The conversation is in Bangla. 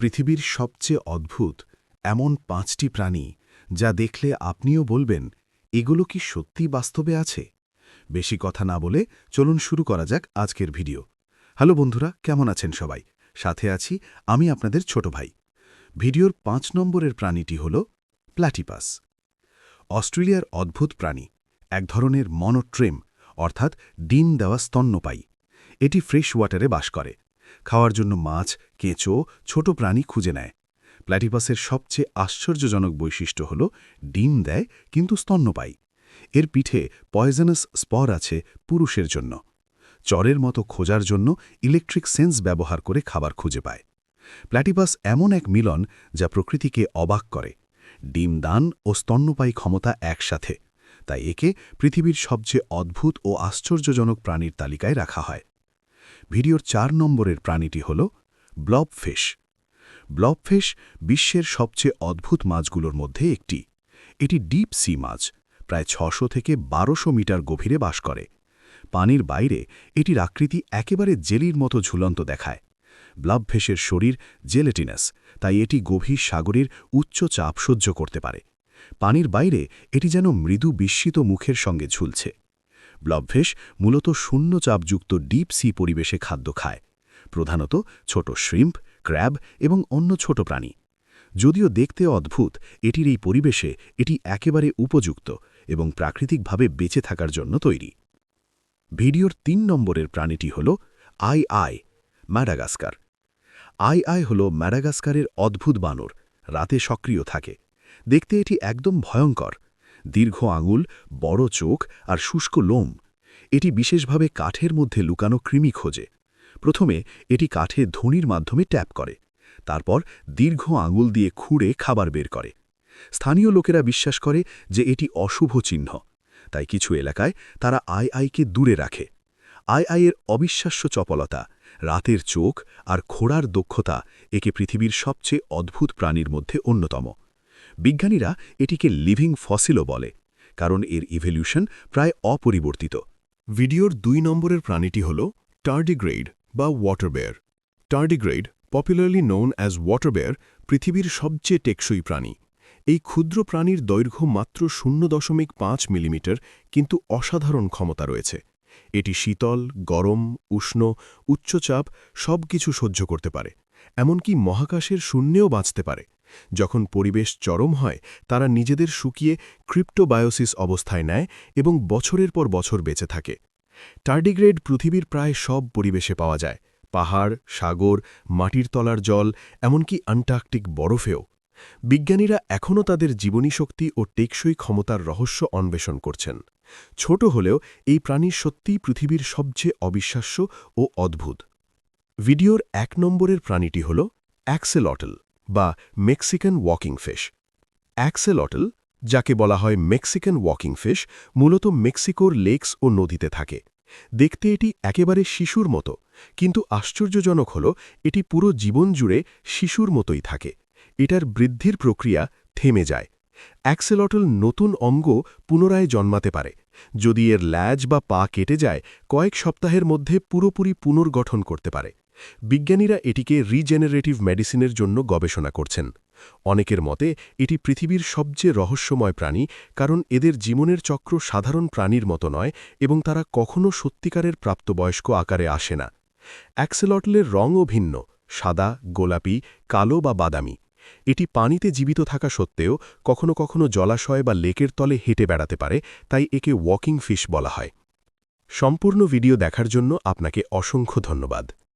পৃথিবীর সবচেয়ে অদ্ভুত এমন পাঁচটি প্রাণী যা দেখলে আপনিও বলবেন, এগুলো কি সত্যি বাস্তবে আছে? বেশি কথা না বলে চলুন শুরু করা যাক আজকের ভিডিও। হ্যালো বন্ধুরা, কেমন আছেন সবাই? সাথে আছি আমি আপনাদের ছোট ভাই। ভিডিওর পাঁচ নম্বরের প্রাণীটি হল প্ল্যাটিপাস অস্ট্রেলিয়ার অদ্ভুত প্রাণী, এক ধরনের মনোট্রেম, অর্থাৎ ডিম দেওয়া স্তন্যপায়ী। এটি ফ্রেশ ওয়াটারে বাস করে। খাওয়ার জন্য মাছ, কেঁচো, ছোট প্রাণী খুঁজে নেয়। প্ল্যাটিপাসের সবচেয়ে আশ্চর্যজনক বৈশিষ্ট্য হল ডিম দেয়, কিন্তু স্তন্যপায়ী এর পিঠে পয়জনাস স্পর আছে পুরুষের জন্য। চরের মতো খোঁজার জন্য ইলেকট্রিক সেন্স ব্যবহার করে খাবার খুঁজে পায়। প্ল্যাটিপাস এমন এক মিলন যা প্রকৃতিকে অবাক করে। ডিম দান ও স্তন্যপায়ী ক্ষমতা একসাথে, তাই একে পৃথিবীর সবচেয়ে অদ্ভুত ও আশ্চর্যজনক প্রাণীর তালিকায় রাখা হয়। ভিডিওর চার নম্বরের প্রাণীটি হল ব্লবফিশ। ব্লবফিশ বিশ্বের সবচেয়ে অদ্ভুত মাছগুলোর মধ্যে একটি। এটি ডিপ সি মাছ, প্রায় ছশো থেকে বারোশো মিটার গভীরে বাস করে। পানির বাইরে এটির আকৃতি একেবারে জেলির মতো ঝুলন্ত দেখায়। ব্লাবভেসের শরীর জেলেটিনাস, তাই এটি গভীর সাগরের উচ্চ চাপ সহ্য করতে পারে। পানির বাইরে এটি যেন মৃদু বিস্মিত মুখের সঙ্গে ঝুলছে। ব্লবভেস মূলত শূন্য চাপযুক্ত ডিপ সি পরিবেশে খাদ্য খায়, প্রধানত ছোট শ্রিম্প ক্র্যাব এবং অন্য ছোট প্রাণী। যদিও দেখতে অদ্ভুত, এটির এই পরিবেশে এটি একেবারে উপযুক্ত এবং প্রাকৃতিকভাবে বেঁচে থাকার জন্য তৈরি। ভিডিওর তিন নম্বরের প্রাণীটি হল aye aye, Madagascar. Aye aye হল ম্যাডাগাস্কারের অদ্ভুত বানর, রাতে সক্রিয় থাকে। দেখতে এটি একদম ভয়ঙ্কর দীর্ঘ আঙুল, বড় চোখ আর শুষ্ক লোম। এটি বিশেষভাবে কাঠের মধ্যে লুকানো কৃমি খোঁজে। প্রথমে এটি কাঠে ধনির মাধ্যমে ট্যাপ করে। তারপর দীর্ঘ আঙুল দিয়ে খুঁড়ে খাবার বের করে। স্থানীয় লোকেরা বিশ্বাস করে যে এটি অশুভ চিহ্ন। তাই কিছু এলাকায় তারা আই আইকে দূরে রাখে। আই আইয়ের অবিশ্বাস্য চপলতা, রাতের চোখ আর খোড়ার দক্ষতা একে পৃথিবীর সবচেয়ে অদ্ভুত প্রাণীর মধ্যে অন্যতম। বিজ্ঞানীরা এটিকে লিভিং ফসিলও বলে, কারণ এর ইভলিউশন প্রায় অপরিবর্তিত। ভিডিওর দুই নম্বরের প্রাণীটি হল টার্ডিগ্রেড বা water bear tardigrade popularly known as water bear পৃথিবীর সবচেয়ে টেকসই প্রাণী। এই ক্ষুদ্র প্রাণীর দৈর্ঘ্য মাত্র শূন্য দশমিক পাঁচ মিলিমিটার, কিন্তু অসাধারণ ক্ষমতা রয়েছে। এটি শীতল, গরম, উষ্ণ, উচ্চচাপ সব কিছু সহ্য করতে পারে, এমনকি মহাকাশের শূন্যেও বাঁচতে পারে। যখন পরিবেশ চরম হয়, তারা নিজেদের শুকিয়ে ক্রিপ্টোবায়োসিস অবস্থায় নেয় এবং বছরের পর বছর বেঁচে থাকে। টার্ডিগ্রেড পৃথিবীর প্রায় সব পরিবেশে পাওয়া যায়, পাহাড়, সাগর, মাটির তলার জল, এমনকি আন্টার্কটিক বরফেও। বিজ্ঞানীরা এখনও তাদের জীবনী শক্তি ও টেকসই ক্ষমতার রহস্য অন্বেষণ করছেন। ছোট হলেও এই প্রাণী সত্যিই পৃথিবীর সবচেয়ে অবিশ্বাস্য ও অদ্ভুত। ভিডিওর এক নম্বরের প্রাণীটি হল অ্যাক্সেলটল। বা মেক্সিকান ওয়াকিং ফিশ অ্যাক্সেলটল যাকে বলা হয় মেক্সিকান ওয়াকিং ফিশ মূলত মেক্সিকোর লেকস ও নদীতে থাকে। দেখতে এটি একেবারে শিশুর মতো, কিন্তু আশ্চর্যজনক হল, এটি পুরো জীবন জুড়ে শিশুর মতোই থাকে। এটার বৃদ্ধির প্রক্রিয়া থেমে যায়। অ্যাক্সেলটল নতুন অঙ্গ পুনরায় জন্মাতে পারে। যদি এর ল্যাজ বা পা কেটে যায়, কয়েক সপ্তাহের মধ্যে পুরোপুরি পুনর্গঠন করতে পারে। বিজ্ঞানীরা এটিকে রিজেনারেটিভ মেডিসিনের জন্য গবেষণা করছেন। অনেকের মতে, এটি পৃথিবীর সবচেয়ে রহস্যময় প্রাণী কারণ এদের জীবনের চক্র সাধারণ প্রাণীর মতো নয় এবং তারা কখনও সত্যিকারের প্রাপ্তবয়স্ক আকারে আসে না। অ্যাক্সেলটলের রঙও ভিন্ন, সাদা, গোলাপি, কালো বা বাদামি। এটি পানিতে জীবিত থাকা সত্ত্বেও কখনো কখনো জলাশয় বা লেকের তলে হেঁটে বেড়াতে পারে, তাই একে ওয়াকিং ফিশ বলা হয়। সম্পূর্ণ ভিডিও দেখার জন্য আপনাকে অসংখ্য ধন্যবাদ।